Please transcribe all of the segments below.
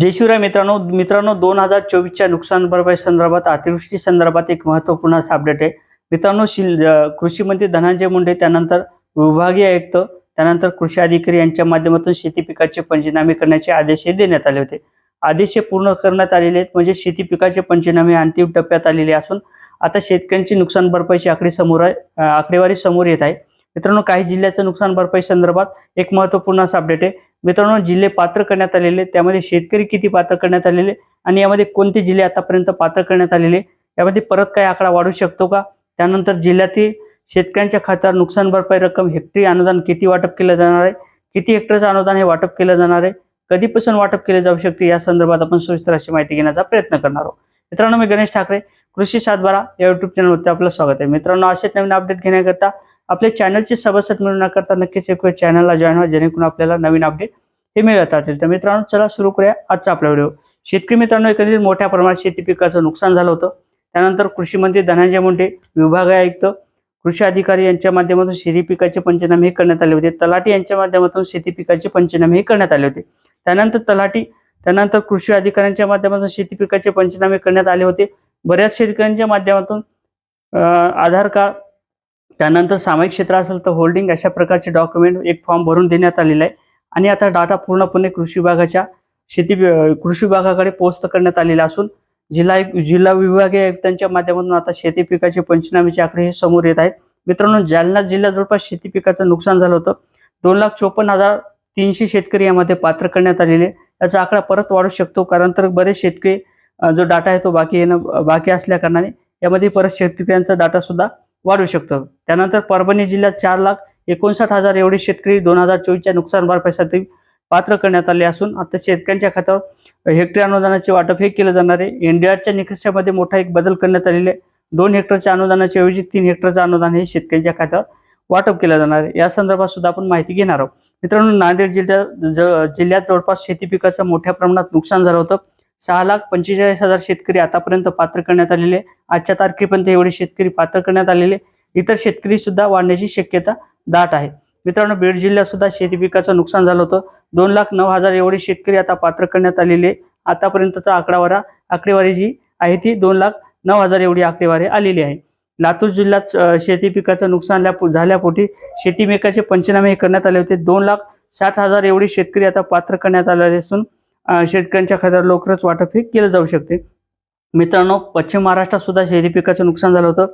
जयशिवराय मित्रांनो मित्रांनो दोन हजार चोवीसच्या नुकसान भरपाई संदर्भात अतिवृष्टी संदर्भात एक महत्त्वपूर्ण असं अपडेट आहे. मित्रांनो शिल कृषी मंत्री धनंजय मुंडे त्यानंतर विभागीय आयुक्त त्यानंतर कृषी अधिकारी यांच्या माध्यमातून शेती पिकाचे पंचनामे करण्याचे आदेश देण्यात आले होते. आदेश पूर्ण करण्यात आलेले आहेत म्हणजे शेती पिकाचे पंचनामे अंतिम टप्प्यात आलेले असून आता शेतकऱ्यांची नुकसान भरपाईची आकडे समोर आहे आकडेवारी समोर येत आहे. मित्रांनो काही जिल्ह्याचं नुकसान भरपाई संदर्भात एक महत्त्वपूर्ण असं अपडेट आहे. मित्रांनो जिल्हे पात्र करण्यात आलेले त्यामध्ये शेतकरी किती पात्र करण्यात आलेले आणि यामध्ये कोणते जिल्हे आतापर्यंत पात्र करण्यात आलेले यामध्ये परत काही आकडा वाढू शकतो का? त्यानंतर जिल्ह्यातील शेतकऱ्यांच्या खात्यावर नुकसान भरपाई रक्कम हेक्टरी अनुदान किती वाटप केलं जाणार आहे? किती हेक्टरचं अनुदान हे वाटप केलं जाणार आहे? कधीपासून वाटप केले जाऊ शकते? या संदर्भात आपण सविस्तर अशी माहिती घेण्याचा प्रयत्न करणार आहोत. मित्रांनो मी गणेश ठाकरे कृषी सातबारा या युट्यूब चॅनलवरती आपलं स्वागत आहे. मित्रांनो असेच नवीन अपडेट घेण्याकरता आपल्या चॅनलचे सभासद करता नक्कीच एक वेळ चॅनलला जॉईन व्हा जेणेकरून आपल्याला नवीन अपडेट हे मिळत असेल. तर मित्रांनो चला सुरू करूया आजचा आपला व्हिडिओ शेतकरी मित्रांनो एकंदरीत मोठ्या प्रमाणात शेती पिकाचं नुकसान झालं होतं. त्यानंतर कृषी मंत्री धनंजय मुंडे विभाग आयुक्त कृषी अधिकारी यांच्या माध्यमातून शेती पिकाचे पंचनामे करण्यात आले होते. तलाठी यांच्या माध्यमातून शेती पिकाचे पंचनामे करण्यात आले होते. त्यानंतर तलाठी त्यानंतर कृषी अधिकाऱ्यांच्या माध्यमातून शेती पिकाचे पंचनामे करण्यात आले होते. बऱ्याच शेतकऱ्यांच्या माध्यमातून आधार कार्ड त्यानंतर सामायिक क्षेत्र असेल तर होल्डिंग अशा प्रकारचे डॉक्युमेंट एक फॉर्म भरून देण्यात आलेला आहे. आणि आता डाटा पूर्णपणे कृषी विभागाच्या शेती कृषी विभागाकडे पोस्ट करण्यात आलेला असून जिल्हा जिल्हा विभागीय आयुक्तांच्या माध्यमातून आता शेती पिकाचे पंचनामेचे आकडे हे समोर येत आहेत. मित्रांनो जालना जिल्ह्यात जवळपास शेती पिकाचं नुकसान झालं होतं. दोन लाख चोपन्न हजार तीनशे शेतकरी यामध्ये पात्र करण्यात आलेले याचा आकडा परत वाढू शकतो कारण तर बरेच शेतकरी जो डाटा आहे तो बाकी येणं बाकी असल्या कारणाने यामध्ये परत शेतकऱ्यांचा डाटा सुद्धा वाढू शकतो. त्यानंतर परभणी जिल्ह्यात चार लाख एकोणसाठ हजार एवढे शेतकरी दोन हजार चोवीसच्या नुकसान भरपाईसाठी पात्र करण्यात आले असून आता शेतकऱ्यांच्या खात्यावर हेक्टरी अनुदानाचे वाटप हे केलं जाणार आहे. एनडीआरच्या निकषामध्ये मोठा एक बदल करण्यात आलेले आहे. दोन हेक्टरच्या अनुदानाच्या ऐवजी तीन हेक्टरचं अनुदान हे शेतकऱ्यांच्या खात्यावर वाटप केलं जाणार आहे. या संदर्भात सुद्धा आपण माहिती घेणार आहोत. मित्रांनो नांदेड जिल्ह्यात ज- जिल्ह्यात जवळपास शेती पिकाचं मोठ्या प्रमाणात नुकसान झालं होतं. सहा लाख पंचेचाळीस हजार शेतकरी आतापर्यंत पात्र करण्यात आलेले आजच्या तारखेपर्यंत एवढे शेतकरी पात्र करण्यात आलेले इतर शेतकरी सुद्धा वाढण्याची शक्यता दाट आहे. मित्रांनो बीड जिल्ह्यात सुद्धा शेती पिकाचं नुकसान झालं होतं. दोन लाख नऊ हजार एवढे शेतकरी आता पात्र करण्यात आलेले आतापर्यंतचा आकडावारा आकडेवारी जी आहे ती दोन लाख नऊ हजार एवढी आकडेवारी आलेली आहे. लातूर जिल्ह्यात शेती पिकाचं नुकसान झाल्यापोटी शेतीमेकाचे पंचनामे हे करण्यात आले होते. दोन लाख साठ हजार एवढे शेतकरी आता पात्र करण्यात आलेले असून शेतकऱ्यांच्या खात्यावर लवकरच वाटप हे केलं जाऊ शकते. मित्रांनो पश्चिम महाराष्ट्रात सुद्धा शेती पिकाचं नुकसान झालं होतं.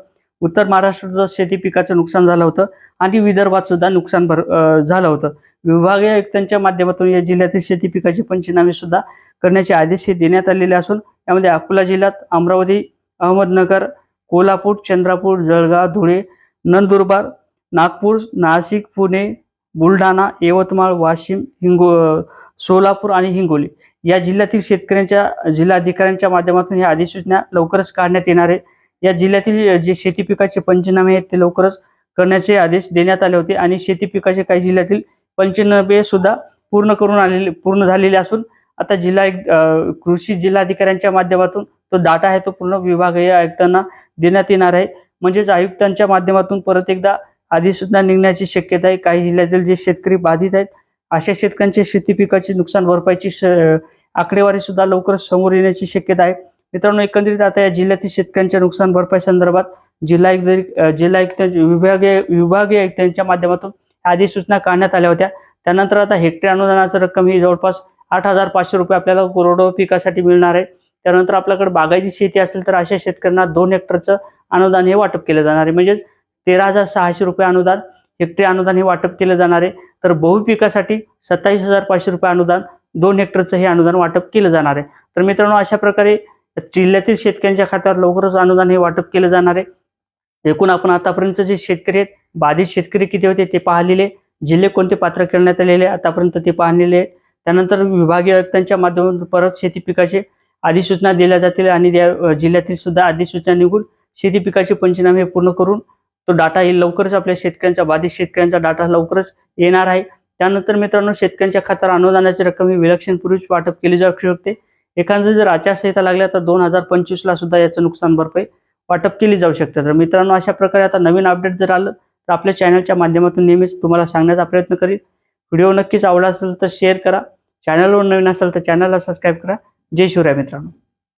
उत्तर महाराष्ट्रात सुद्धा शेती पिकाचं नुकसान झालं होतं आणि विदर्भात सुद्धा नुकसान भर झालं होतं. विभागीय आयुक्तांच्या माध्यमातून या जिल्ह्यातील शेती पिकाचे पंचनामे सुद्धा करण्याचे आदेश हे देण्यात आलेले असून यामध्ये अकोला जिल्ह्यात अमरावती अहमदनगर कोल्हापूर चंद्रपूर जळगाव धुळे नंदुरबार नागपूर नाशिक पुणे बुलढाणा यवतमाळ वाशिम हिंगो सोलापूर आणि हिंगोली या जिल्ह्यातील शेतकऱ्यांच्या जिल्हाधिकाऱ्यांच्या माध्यमातून ही अधिसूचना लवकरच काढण्यात येणार आहे. या जिल्ह्यातील जे शेती पिकाचे पंचनामे आहेत ते लवकरच करण्याचे आदेश देण्यात आले होते आणि शेती पिकाचे काही जिल्ह्यातील पंचनामे सुद्धा पूर्ण करून आलेले पूर्ण झालेले असून आता जिल्हा कृषी जिल्हाधिकाऱ्यांच्या माध्यमातून तो डाटा आहे तो पूर्ण विभागीय आयुक्तांना देण्यात येणार आहे. म्हणजेच आयुक्तांच्या माध्यमातून परत एकदा अधिसूचना निघण्याची शक्यता आहे. काही जिल्ह्यातील जे शेतकरी बाधित आहेत अशा शेतकऱ्यांच्या शेती पिकाची नुकसान भरपाईची आकडेवारी सुद्धा लवकरच समोर येण्याची शक्यता आहे. मित्रांनो एकंदरीत आता या जिल्ह्यातील शेतकऱ्यांच्या नुकसान भरपाई संदर्भात जिल्हा आयुक्त जिल्हा आयुक्त विभागीय विभागीय आयुक्तांच्या माध्यमातून अधिसूचना काढण्यात आल्या होत्या. त्यानंतर आता हेक्टरी अनुदानाची रक्कम ही जवळपास आठ हजार पाचशे रुपये आपल्याला कोरडो पिकासाठी मिळणार आहे. त्यानंतर आपल्याकडे बागायती शेती असेल तर अशा शेतकऱ्यांना दोन हेक्टरचं अनुदान हे वाटप केलं जाणार आहे. म्हणजेच तेरा हजार सहाशे रुपये अनुदान. हेक्टरी अनुदान हे वाटप केलं जाणार आहे. तर बहुपिकासाठी सत्तावीस हजार पाचशे रुपये अनुदान दोन हेक्टरचं हे अनुदान वाटप केलं जाणार आहे. तर मित्रांनो अशा प्रकारे जिल्ह्यातील शेतकऱ्यांच्या खात्यावर लवकरच अनुदान हे वाटप केलं जाणार आहे. एकूण आपण आतापर्यंत जे शेतकरी आहेत बाधित शेतकरी किती होते ते पाहिलेले जिल्हे कोणते पात्र करण्यात आलेले आतापर्यंत ते पाहिलेले त्यानंतर विभागीय आयुक्तांच्या माध्यमातून परत शेती पिकाचे अधिसूचना दिल्या जातील आणि त्या जिल्ह्यातील सुद्धा अधिसूचना निघून शेती पिकाचे पंचनामे पूर्ण करून तो डाटा येईल लवकरच आपल्या शेतकऱ्यांचा बाधित शेतकऱ्यांचा डाटा लवकरच येणार आहे. त्यानंतर मित्रांनो शेतकऱ्यांच्या खात्यावर अनुदानाची रक्कम ही विलक्षणपूर्वीच वाटप केली जाऊ शकते. एखादं जर आचारसंहिता लागल्या तर दोन हजार पंचवीसला सुद्धा याचं नुकसान भरपाई वाटप केली जाऊ शकते. तर मित्रांनो अशा प्रकारे आता नवीन अपडेट जर आलं तर आपल्या चॅनलच्या माध्यमातून नेहमीच तुम्हाला सांगण्याचा प्रयत्न करीन. व्हिडिओ नक्कीच आवडला असेल तर शेअर करा. चॅनलवर नवीन असेल तर चॅनलला सबस्क्राईब करा. जय शिवराय मित्रांनो.